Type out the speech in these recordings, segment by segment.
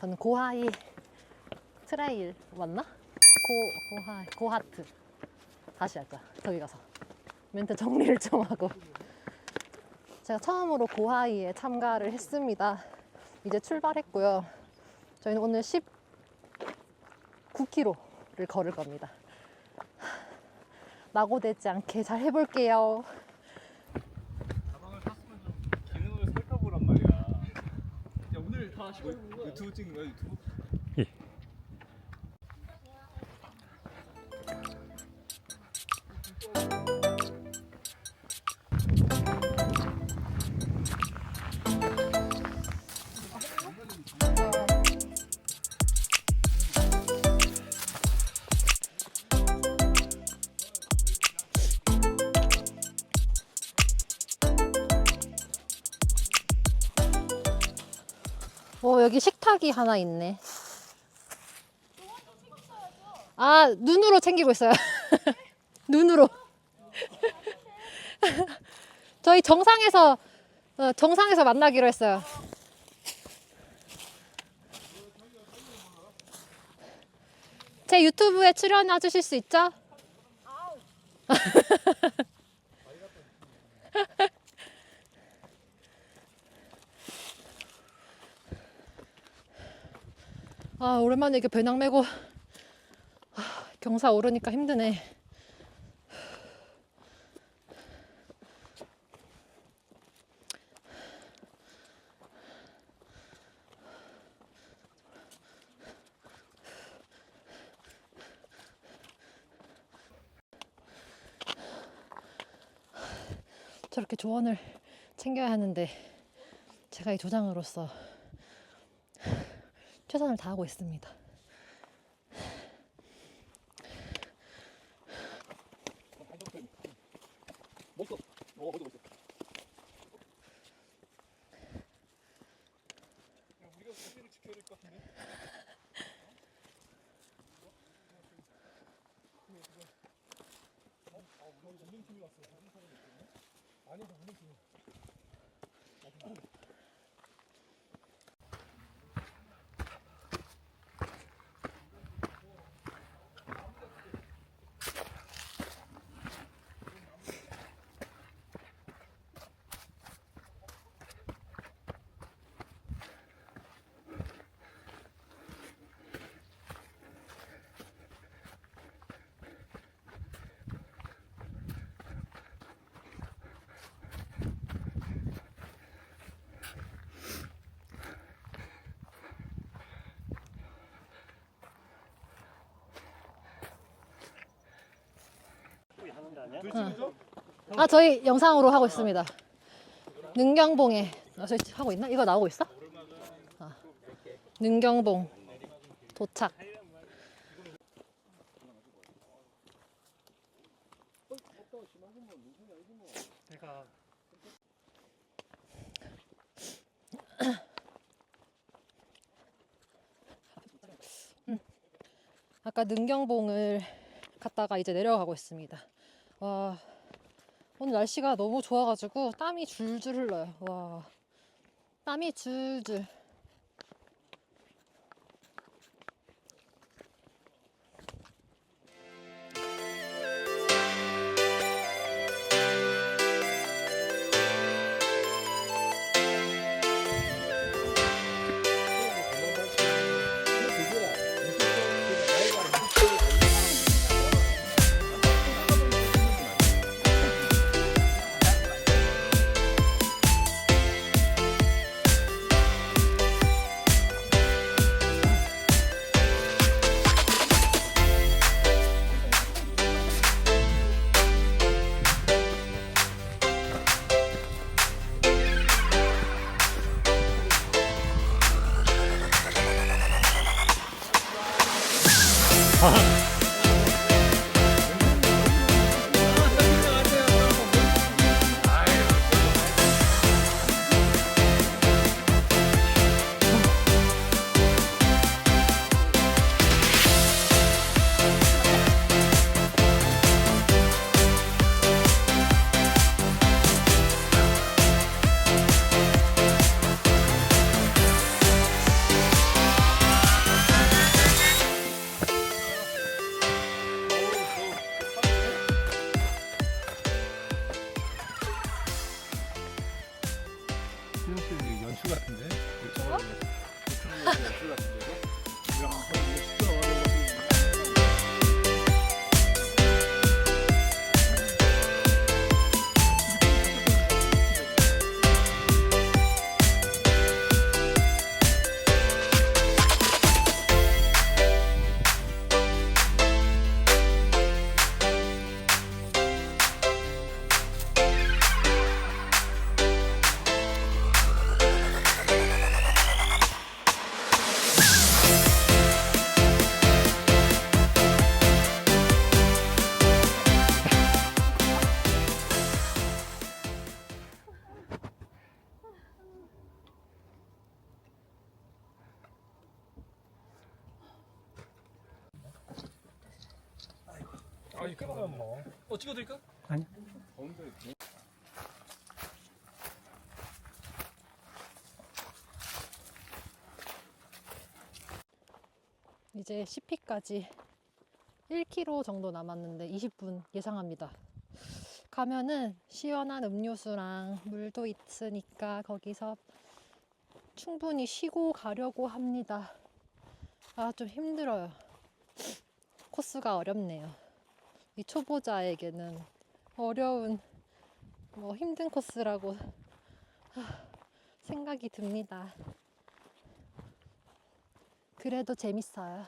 저는 고하이 트레일 맞나? 고 고하 고하트 다시 할 거야. 저기 가서 멘트 정리를 좀 하고. 제가 처음으로 고하이에 참가를 했습니다. 이제 출발했고요. 저희는 오늘 19km를 걸을 겁니다. 낙오되지 않게 잘 해볼게요. 가방을 샀으면 좀 기능을 살펴보란 말이야. 야 다 뭐, 유튜브 찍는 거야 유튜브? 식탁이 하나 있네. 아, 눈으로 챙기고 있어요. 눈으로. 저희 정상에서, 어, 정상에서 만나기로 했어요. 제 유튜브에 출연해 주실 수 있죠? 아, 오랜만에 이렇게 배낭 메고 아, 경사 오르니까 힘드네. 저렇게 조언을 챙겨야 하는데 제가 이 조장으로서 최선을 다하고 있습니다. 우리가 수비를 지켜야 아, 저희 영상으로 하고 있습니다. 능경봉에 아, 저희 하고 있나? 이거 나오고 있어? 아, 능경봉 도착. 내가 아까 능경봉을 갔다가 이제 내려가고 있습니다. 와, 오늘 날씨가 너무 좋아가지고 땀이 줄줄 흘러요. 와, 땀이 줄줄. 哈 哈 어 찍어드릴까? 아니. 가운데 이제 10피까지 1km 정도 남았는데 20분 예상합니다. 가면은 시원한 음료수랑 물도 있으니까 거기서 충분히 쉬고 가려고 합니다. 아, 좀 힘들어요. 코스가 어렵네요. 이 초보자에게는 어려운, 뭐 힘든 코스라고 하, 생각이 듭니다. 그래도 재밌어요.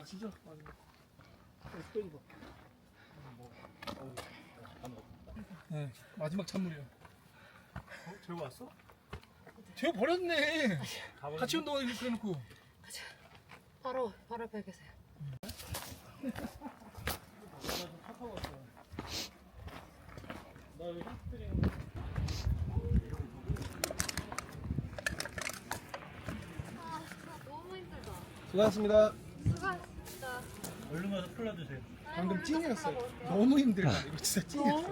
아, 진짜? 아니 스페인 거. 네 마지막 찬물이요. 어? 재고 왔어? 재고 버렸네. 같이 운동하기 그래놓고. 바로 바로 앞에 계세요. 힘들다. 수고하셨습니다. 얼른 가서 콜라 드세요. 방금 찐이었어요. 너무 힘들다. 이거 진짜 찐이었어.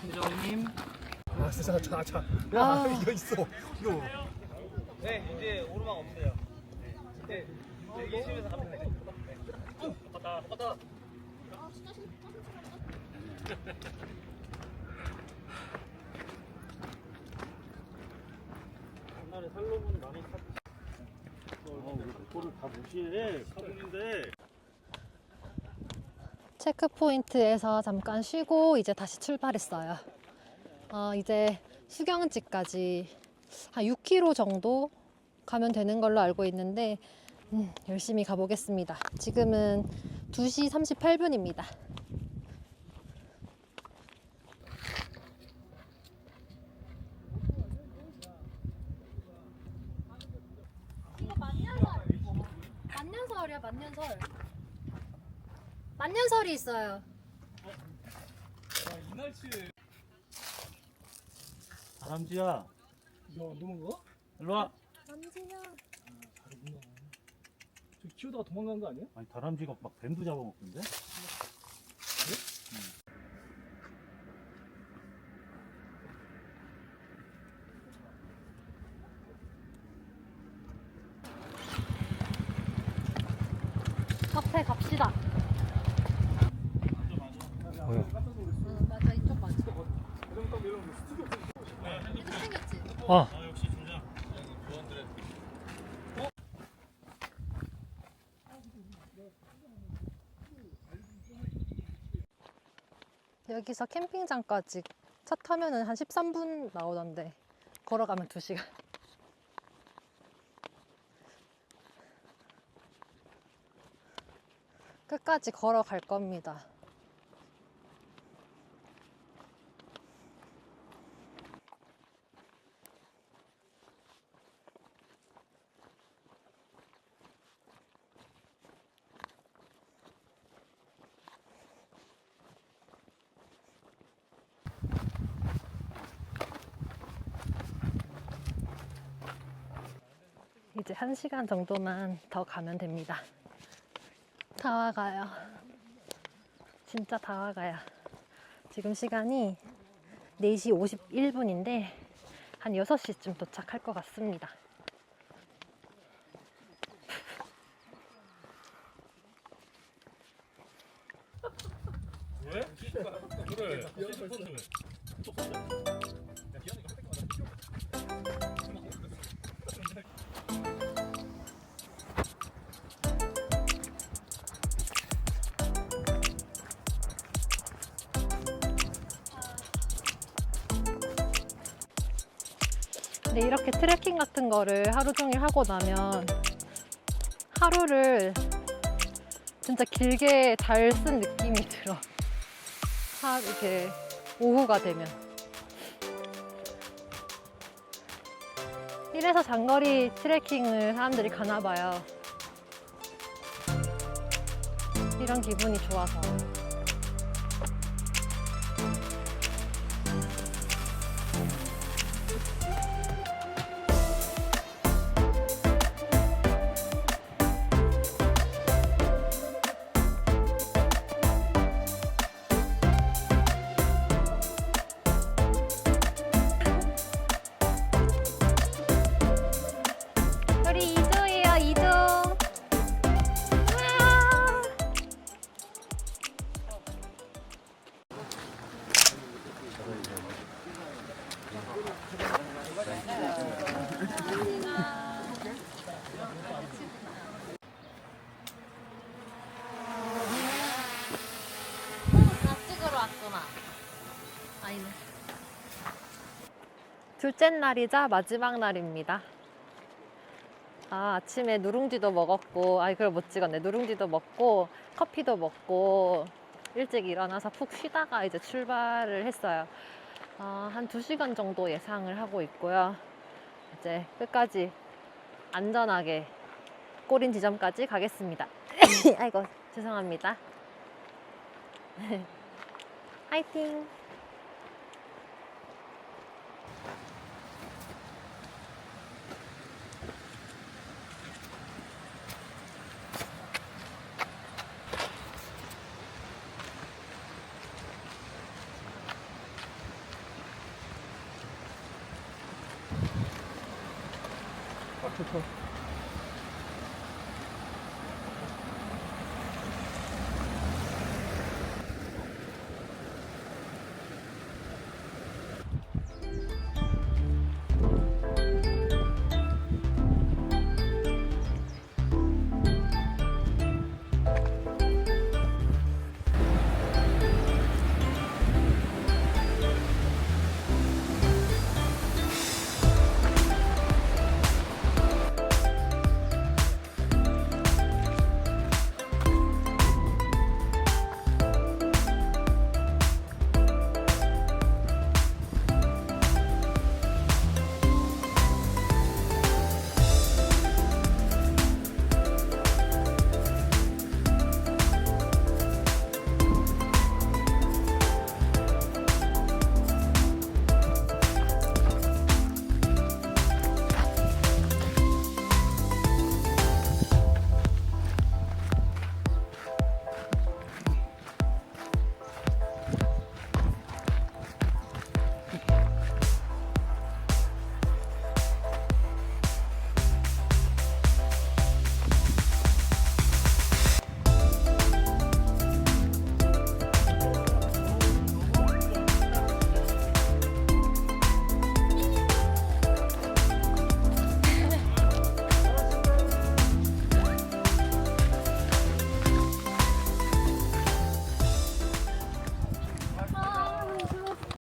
팀장님. 아 진짜 자 자. 야 아. 이거 있어. 이거. 네, 이제 오르막 없어요. 네, 이제 이심에서 가면 돼. 갔다, 갔다. 옛날에 살로몬 많이 탔. 어, 왜 그거를 다 무시해? 카본인데. 체크 포인트에서 잠깐 쉬고 이제 다시 출발했어요. 어, 이제 수경지까지 한 6km 정도 가면 되는 걸로 알고 있는데 음, 열심히 가보겠습니다. 지금은 2시 38분입니다. 이거 만년설. 만년설이야, 만년설. 만년설이 있어요. 이 날씨에 다람쥐야, 야 너무 거? 일로 와. 남진아. 다르구나. 저 키우다가 도망간 거 아니야? 아니 다람쥐가 막 뱀도 잡아먹던데? 카페 갑시다. 응, 맞아, 이쪽 맞아. 이쪽 생겼지? 어. 아, 역시 중장. 여기서 캠핑장까지 차 타면 은 한 13분 나오던데 걸어가면 2시간. 끝까지 걸어갈 겁니다. 이제 한 시간 정도만 더 가면 됩니다. 다 와가요. 진짜 다 와가요. 지금 시간이 4시 51분인데 한 6시쯤 도착할 것 같습니다. 왜? 그래. 근데 이렇게 트레킹 같은 거를 하루 종일 하고 나면 하루를 진짜 길게 잘 쓴 느낌이 들어. 하 이렇게 오후가 되면. 이래서 장거리 트레킹을 사람들이 가나 봐요. 이런 기분이 좋아서. 둘째 날이자 마지막 날입니다. 아, 아침에 누룽지도 먹었고, 아이, 그걸 못 찍었네. 누룽지도 먹고, 커피도 먹고, 일찍 일어나서 푹 쉬다가 이제 출발을 했어요. 아, 한 2시간 정도 예상을 하고 있고요. 이제 끝까지 안전하게 꼬린 지점까지 가겠습니다. 아이고, 죄송합니다. 화이팅!